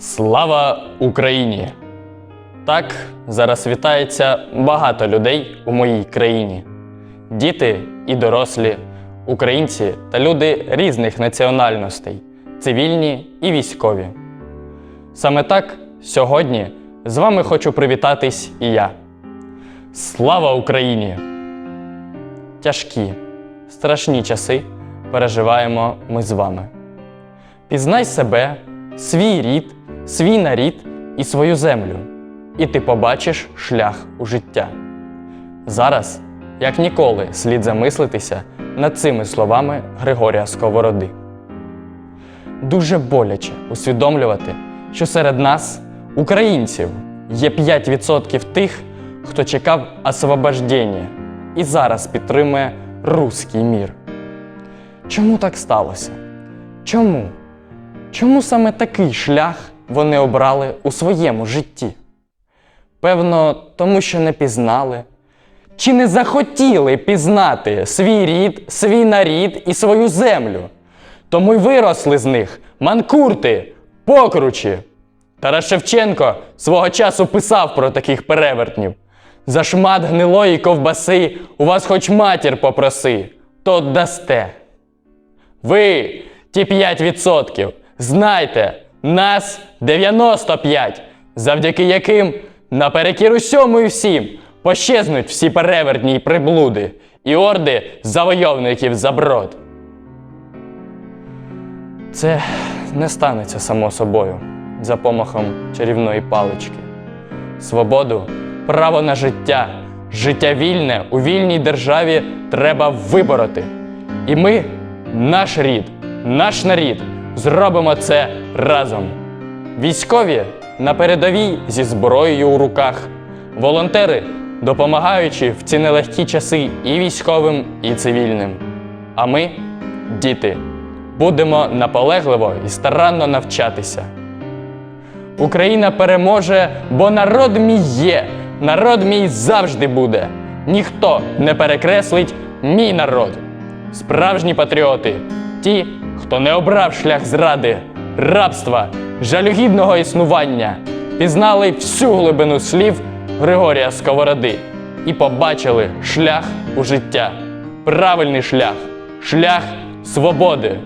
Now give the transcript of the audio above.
Слава Україні! Так зараз вітається багато людей у моїй країні. Діти і дорослі, українці та люди різних національностей, цивільні і військові. Саме так сьогодні з вами хочу привітатись і я. Слава Україні! Тяжкі, страшні часи переживаємо ми з вами. Пізнай себе, свій рід, свій нарід і свою землю, і ти побачиш шлях у життя. Зараз, як ніколи, слід замислитися над цими словами Григорія Сковороди. Дуже боляче усвідомлювати, що серед нас, українців, є 5% тих, хто чекав освобождення і зараз підтримує руський мір. Чому так сталося? Чому? Чому саме такий шлях вони обрали у своєму житті? Певно, тому що не пізнали. Чи не захотіли пізнати свій рід, свій нарід і свою землю? Тому й виросли з них манкурти, покручі. Тарас Шевченко свого часу писав про таких перевертнів. За шмат гнилої ковбаси у вас хоч матір попроси, то дасте. Ви, ті 5%, знайте, нас 95, завдяки яким наперекір усьому і всім пощезнуть всі перевертні й приблуди і орди завойовників за брод. Це не станеться само собою за помахом чарівної палички. Свободу, право на життя, життя вільне у вільній державі треба вибороти. І ми, наш рід, наш нарід, зробимо це разом. Військові на передовій зі зброєю у руках, волонтери, допомагаючи в ці нелегкі часи і військовим, і цивільним. А ми, діти, будемо наполегливо і старанно навчатися. Україна переможе, бо народ мій є, народ мій завжди буде. Ніхто не перекреслить мій народ. Справжні патріоти, ті, хто не обрав шлях зради, рабства, жалюгідного існування, пізнали всю глибину слів Григорія Сковороди і побачили шлях у життя, правильний шлях, шлях свободи.